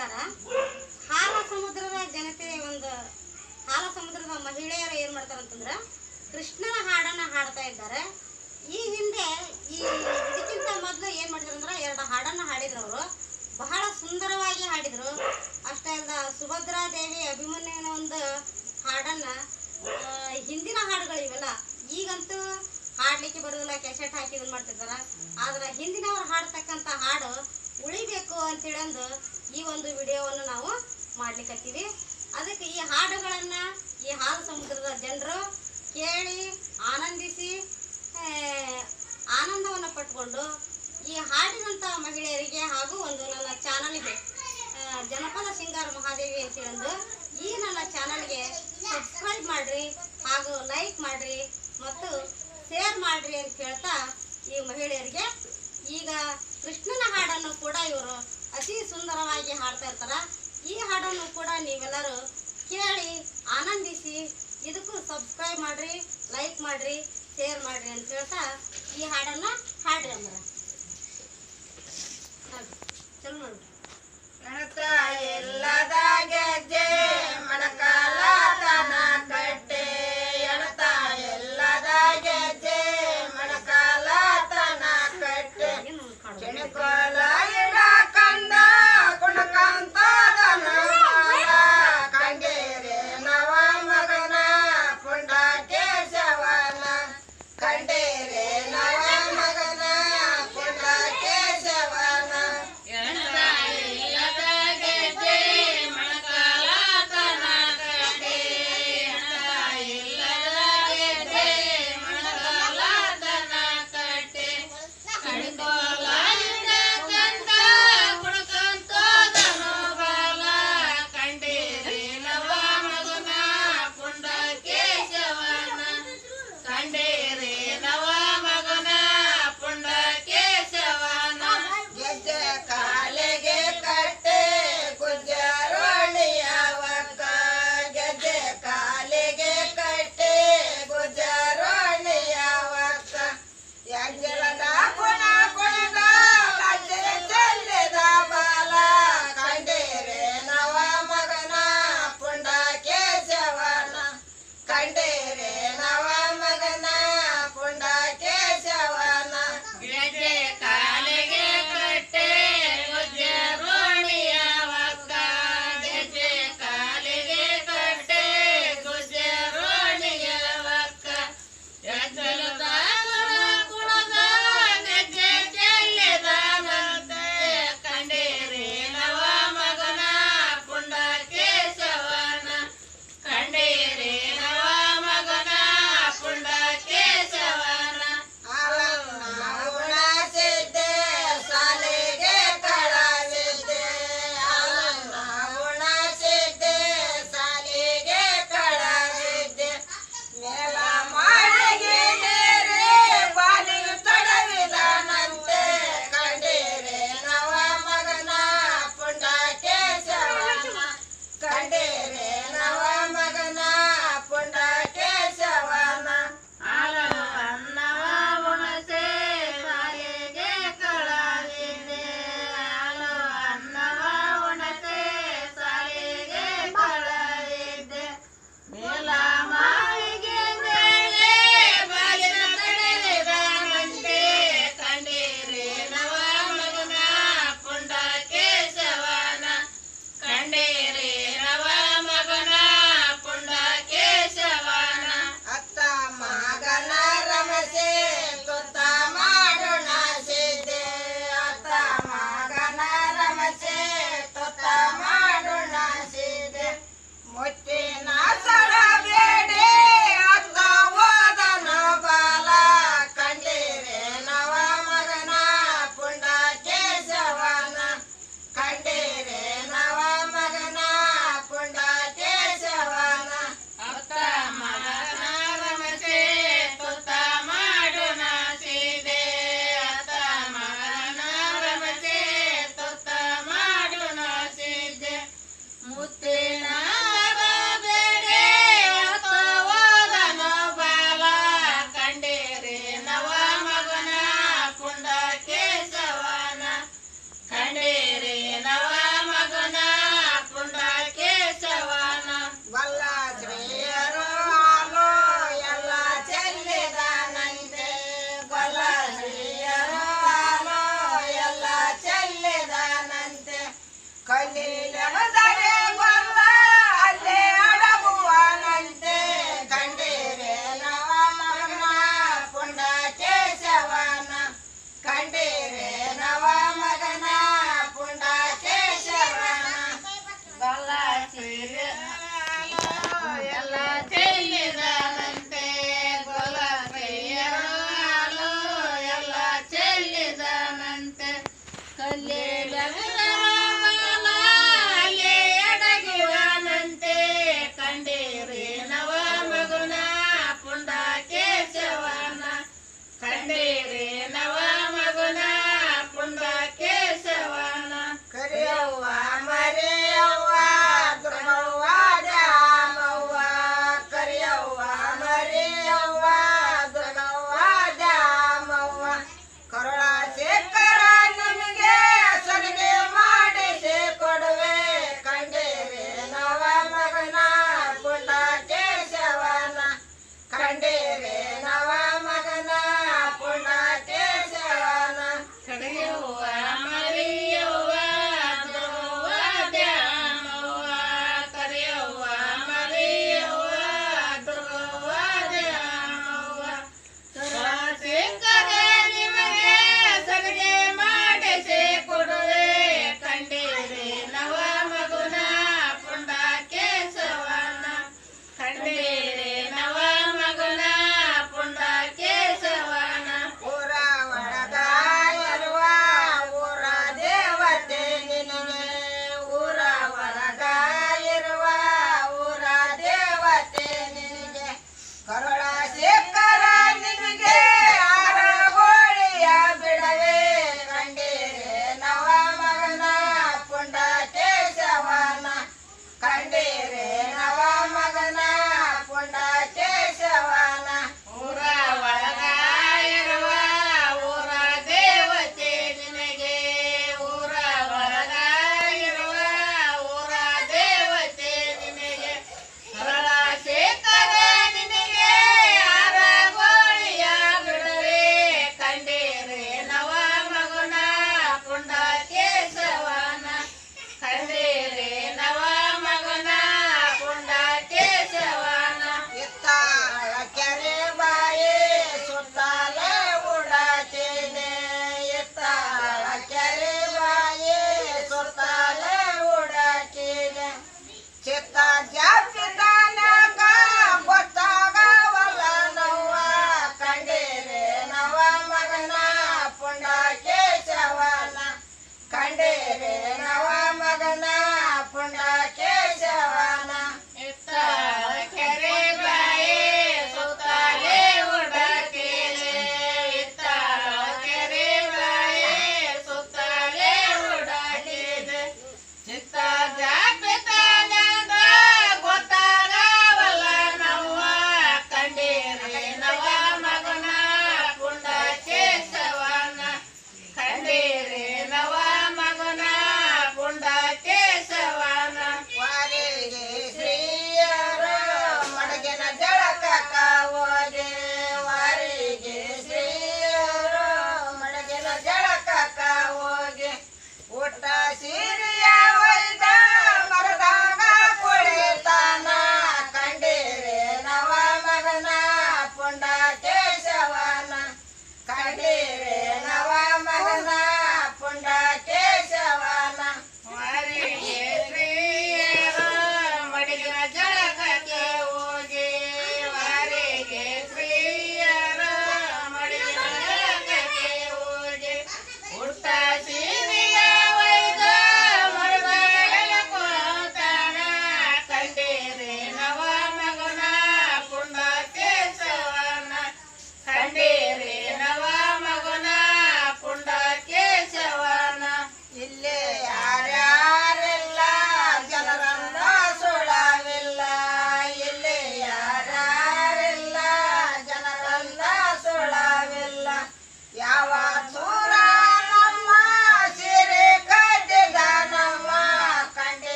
ನಮಸ್ಕಾರ ಹಾಲ ಸಮುದ್ರದ ಜನತೆ ಒಂದು ಹಾಲ ಸಮುದ್ರದ ಮಹಿಳೆಯರು ಏನು ಮಾಡ್ತಾರೆ ಅಂತಂದ್ರ ಕೃಷ್ಣನ ಹಾಡನ್ನ ಹಾಡ್ತಾ ಇದ್ದಾರೆ. ಈ ಹಿಂದೆ ಈ ಇದಕ್ಕಿಂತ ಮೊದಲು ಏನು ಮಾಡಿದ್ರು ಅಂದ್ರೆ ಎರಡು ಹಾಡನ್ನ ಹಾಡಿದ್ರು ಅವರು. ಬಹಳ ಸುಂದರವಾಗಿ ಹಾಡಿದ್ರು. ಅಷ್ಟೇ ಅಲ್ಲ, ಸುಭದ್ರಾ ದೇವಿ ಅಭಿಮನ್ಯುವಿನ ಒಂದು ಹಾಡನ್ನ ಹಿಂದಿನ ಹಾಡುಗಳು ಇವೆಲ್ಲ. ಈಗಂತೂ ಹಾಡ್ಲಿಕ್ಕೆ ಬರೋದಿಲ್ಲ ಕೆಸೆಟ್ ಹಾಕಿ ಇದನ್ನ ಮಾಡ್ತಿರ್ತಾರ ಆದ್ರೆ ಹಿಂದಿನವ್ರು ಹಾಡ್ತಕ್ಕಂಥ ಹಾಡು ಉಳಿಬೇಕು ಅಂತೇಳಂದು ಈ ಒಂದು ವಿಡಿಯೋವನ್ನು ನಾವು ಮಾಡ್ಲಿಕ್ಕತ್ತೀವಿ ಅದಕ್ಕೆ ಈ ಹಾಡುಗಳನ್ನು ಈ ಹಾಲು ಸಮುದ್ರದ ಜನರು ಕೇಳಿ ಆನಂದಿಸಿ ಆನಂದವನ್ನು ಪಟ್ಕೊಂಡು ಈ ಹಾಡಿದಂಥ ಮಹಿಳೆಯರಿಗೆ ಹಾಗೂ ಒಂದು ನನ್ನ ಚಾನಲ್ಗೆ ಜನಪದ ಸಿಂಗಾರ ಮಹಾದೇವಿ ಅಂತೇಳಂದು ಈ ನನ್ನ ಚಾನಲ್ಗೆ ಸಬ್ಸ್ಕ್ರೈಬ್ ಮಾಡ್ರಿ ಹಾಗೂ ಲೈಕ್ ಮಾಡ್ರಿ ಮತ್ತು ಶೇರ್ ಮಾಡ್ರಿ ಅಂತ ಹೇಳ್ತಾ ಈ ಮಹಿಳೆಯರಿಗೆ ಈಗ ಕೃಷ್ಣನ ಹಾಡನ್ನು ಕೂಡ ಇವರು ಅತಿ ಸುಂದರವಾಗಿ ಹಾಡ್ತಾ ಇರ್ತಾರ. ಈ ಹಾಡನ್ನು ಕೂಡ ನೀವೆಲ್ಲರೂ ಕೇಳಿ ಆನಂದಿಸಿ ಇದಕ್ಕೂ ಸಬ್ಸ್ಕ್ರೈಬ್ ಮಾಡ್ರಿ ಲೈಕ್ ಮಾಡ್ರಿ ಶೇರ್ ಮಾಡ್ರಿ ಅಂತ ಹೇಳ್ತಾ ಈ ಹಾಡನ್ನ ಹಾಡ್ರಿ ಅಂದ್ರ. ಚಲೋ ಮಾಡ್ರಿ